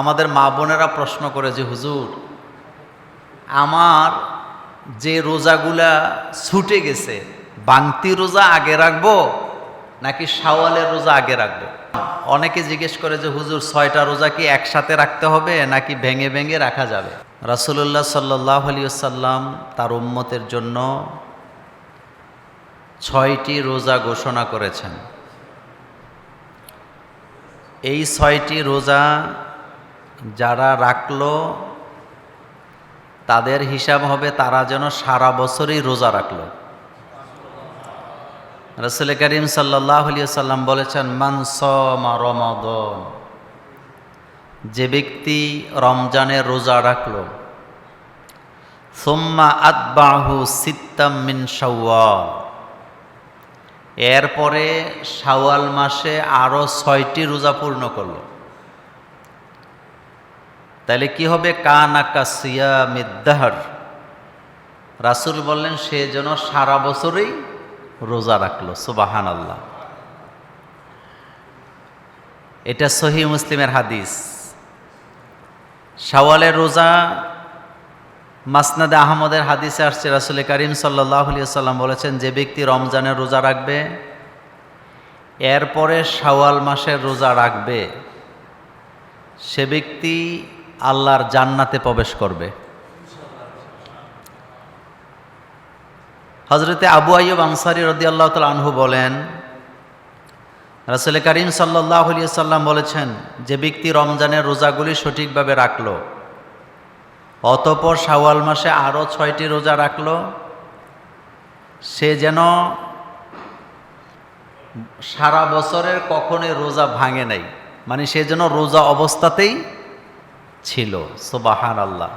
আমাদের মা বোনেরা প্রশ্ন করে যে, হুজুর, আমার যে রোজাগুলা ছুটে গেছে, বাংতি রোজা আগে রাখব নাকি শাওয়ালের রোজা আগে রাখব? অনেকে জিজ্ঞেস করে যে, হুজুর, ছয়টা রোজা কি একসাথে রাখতে হবে নাকি ভেঙে ভেঙে রাখা যাবে? রাসুল্লাহ সাল্লাহ আলিয়াল্লাম তার উম্মতের জন্য ছয়টি রোজা ঘোষণা করেছেন। এই ছয়টি রোজা যারা রাখল, তাদের হিসাব হবে তারা যেন সারা বছরই রোজা রাখল। রসুল করিম সাল্লাহ সাল্লাম বলেছেন মানসমা রমাদন যে ব্যক্তি রমজানের রোজা রাখল, সোম্মা আতবাহু সিত্তাম মিন শাওয়াল। এরপরে সাওয়াল মাসে আরও ছয়টি রোজা পূর্ণ করল। তাহলে কি হবে? কানাকা সিয়া মিদ্দাহর রাসুল বললেন, সে যেন সারা বছরই রোজা রাখল সুবাহান আল্লাহ এটা সহি মুসলিমের হাদিস। শাওয়ালের রোজা মাসনাদে আহমদের হাদিসে আসছে, রাসুল করিম সাল্লাহ সাল্লাম বলেছেন, যে ব্যক্তি রমজানের রোজা রাখবে, এরপরে শাওয়াল মাসের রোজা রাখবে, সে ব্যক্তি আল্লাহর জান্নাতে প্রবেশ করবে। হজরতে আবু আইব আনসারি রদি আল্লাহ তাল আনহু বলেন, রাসুল করিম সাল্লাহ সাল্লাম বলেছেন, যে ব্যক্তি রমজানের রোজাগুলি সঠিকভাবে রাখল, অতপর শাওয়াল মাসে আরও ছয়টি রোজা রাখল, সে যেন সারা বছরের কখনোই রোজা ভাঙে নাই। মানে সে যেন রোজা অবস্থাতেই ছিল সোবাহান আল্লাহ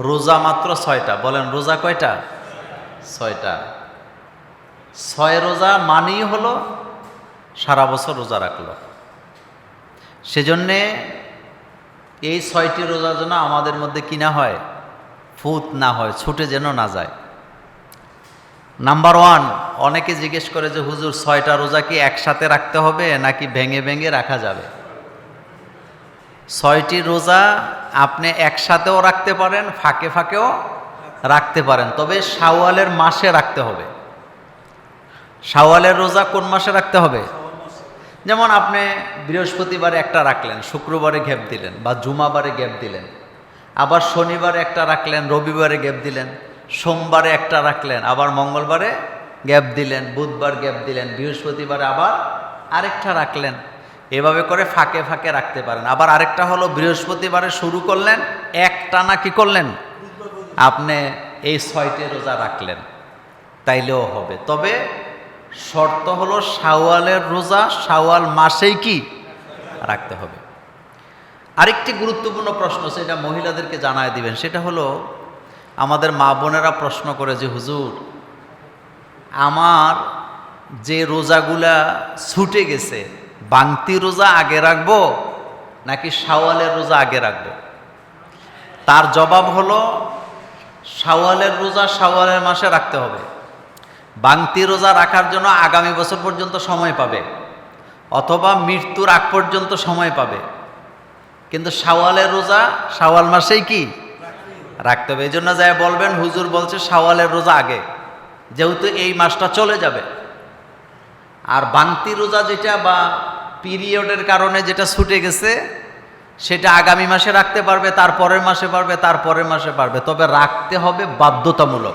রোজা মাত্র ছয়টা, বলেন রোজা কয়টা? ছয়টা। ছয় রোজা মানেই হলো সারা বছর রোজা রাখল। সেজন্যে এই ছয়টি রোজা যেন আমাদের মধ্যে কিনা হয়, ফুত না হয়, ছুটে যেন না যায়। নাম্বার ওয়ান অনেকে জিজ্ঞেস করে যে, হুজুর, ছয়টা রোজা কি একসাথে রাখতে হবে নাকি ভেঙে ভেঙে রাখা যাবে? ছয়টি রোজা আপনি একসাথেও রাখতে পারেন, ফাঁকে ফাঁকেও রাখতে পারেন। তবে শাওয়ালের মাসে রাখতে হবে। শাওয়ালের রোজা কোন মাসে রাখতে হবে? যেমন আপনি বৃহস্পতিবারে একটা রাখলেন, শুক্রবারে গ্যাপ দিলেন বা জুমাবারে গ্যাপ দিলেন, আবার শনিবারে একটা রাখলেন, রবিবারে গ্যাপ দিলেন, সোমবারে একটা রাখলেন, আবার মঙ্গলবারে গ্যাপ দিলেন, বুধবার গ্যাপ দিলেন, বৃহস্পতিবারে আবার আরেকটা রাখলেন। এভাবে করে ফাঁকে ফাঁকে রাখতে পারেন। আবার আরেকটা হলো, বৃহস্পতিবারে শুরু করলেন, একটা না কি করলেন? আপনি এই ছয়টি রোজা রাখলেন, তাইলেও হবে। তবে শর্ত হলো, শাওয়ালের রোজা শাওয়াল মাসেই কি? রাখতে হবে। আরেকটি গুরুত্বপূর্ণ প্রশ্ন, সেটা মহিলাদেরকে জানায় দিবেন। সেটা হলো, আমাদের মা বোনেরা প্রশ্ন করে যে, হুজুর, আমার যে রোজাগুলা ছুটে গেছে বাংতি রোজা আগে রাখব নাকি শাওয়ালের রোজা আগে রাখব? তার জবাব হলো, শাওয়ালের রোজা শাওয়ালের মাসে রাখতে হবে। বাংতি রোজা রাখার জন্য আগামী বছর পর্যন্ত সময় পাবে, অথবা মৃত্যুর আগ পর্যন্ত সময় পাবে। কিন্তু শাওয়ালের রোজা শাওয়াল মাসেই কি? রাখতে হবে। এই জন্য যাই বলবেন, হুজুর বলছে শাওয়ালের রোজা আগে, যেহেতু এই মাসটা চলে যাবে। আর বাংতি রোজা যেটা বা পিরিয়ডের কারণে যেটা ছুটে গেছে, সেটা আগামী মাসে রাখতে পারবে, তার পরের মাসে পারবে, তার পরের মাসে পারবে। তবে রাখতে হবে বাধ্যতামূলক।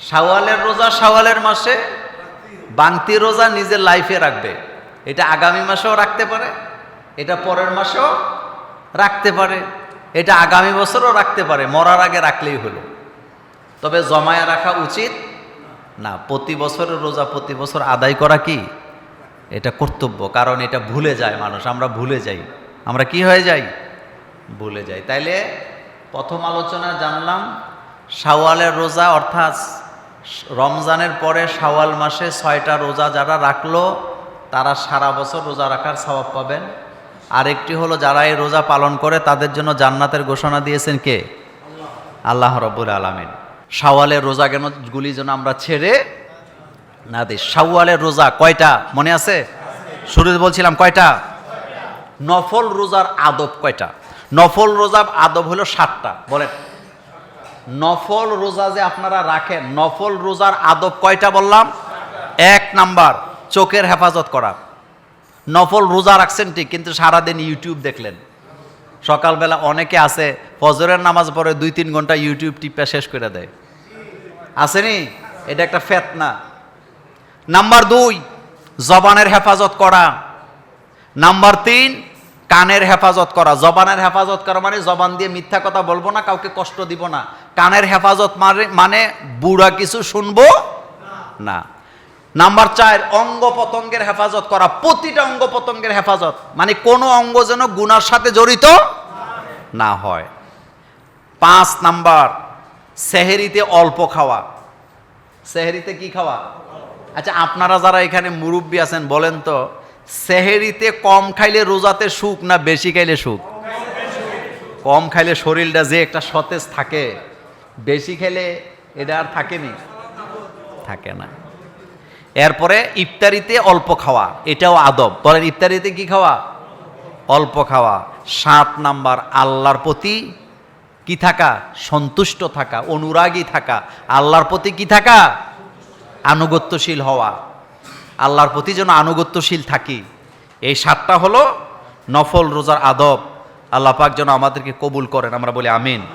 শাওয়ালের রোজা শাওয়ালের মাসে বাংতি রোজা নিজের লাইফে রাখবে। এটা আগামী মাসেও রাখতে পারে, এটা পরের মাসেও রাখতে পারে, এটা আগামী বছরও রাখতে পারে, মরার আগে রাখলেই হলো। তবে জমায়া রাখা উচিত। না, প্রতি বছরের রোজা প্রতি বছর আদায় করা কি? এটা কর্তব্য, কারণ এটা ভুলে যায় মানুষ, আমরা ভুলে যাই। আমরা কি হয়ে যাই? ভুলে যাই। তাইলে প্রথম আলোচনা জানলাম, শাওয়ালের রোজা অর্থাৎ রমজানের পরে শাওয়াল মাসে ছয়টা রোজা যারা রাখল, তারা সারা বছর রোজা রাখার স্বভাব পাবেন। আরেকটি হলো, যারা এই রোজা পালন করে, তাদের জন্য জান্নাতের ঘোষণা দিয়েছেন কে? আল্লাহ। রব্বুল আলমিন। শাওয়ালের রোজা কেন গুলি যেন আমরা ছেড়ে না দিই? শাওয়ালের রোজা কয়টা? মনে আছে? শুরুতে বলছিলাম কয়টা? নফল রোজার আদব কয়টা? নফল রোজার আদব হলো সাতটা। বলেন। নফল রোজা যে আপনারা রাখেন, নফল রোজার আদব কয়টা বললাম? এক নাম্বার, চোখের হেফাজত করা। নফল রোজা রাখছেন ঠিক, কিন্তু সারাদিন ইউটিউব দেখলেন। সকালবেলা অনেকে আছে, ফজরের নামাজ পড়ে দুই তিন ঘণ্টা ইউটিউব টিপা শেষ করে দেয়। আসেনি? এটা একটা ফেতনা। নাম্বার দুই, জবানের হেফাজত করা। নাম্বার তিন, কানের হেফাজত করা। জবানের হেফাজত করা মানে জবান দিয়ে মিথ্যা কথা বলব না, কাউকে কষ্ট দিব না। কানের হেফাজত মানে মানে বুড়া কিছু শুনব না। নাম্বার চার অঙ্গ পতঙ্গের হেফাজত করা। প্রতিটা অঙ্গ পতঙ্গের হেফাজত। মানে কোনো অঙ্গ যেন গুনার সাথে জড়িত না হয়। পাঁচ নাম্বার, সেহেরিতে অল্প খাওয়া। সেহেরিতে কি খাওয়া? আচ্ছা আপনারা যারা এখানে মুরব্বী আছেন, বলেন তো, সেহেরিতে কম খাইলে রোজাতে সুখ না বেশি খাইলে সুখ? কম খাইলে শরীরটা যে একটা সতেজ থাকে, বেশি খেলে এটা আর থাকেনি? থাকে না। এরপরে ইফতারিতে অল্প খাওয়া, এটাও আদব। বলেন, ইফতারিতে কি খাওয়া? অল্প খাওয়া, সাত নাম্বার আল্লাহর প্রতি কি থাকা? সন্তুষ্ট থাকা, অনুরাগী থাকা। আল্লাহর প্রতি কি থাকা? আনুগত্যশীল হওয়া। আল্লাহর প্রতি যেন আনুগত্যশীল থাকি। এই সাতটা হলো নফল রোজার আদব। আল্লাহ পাক যেন আমাদেরকে কবুল করেন। আমরা বলি আমিন।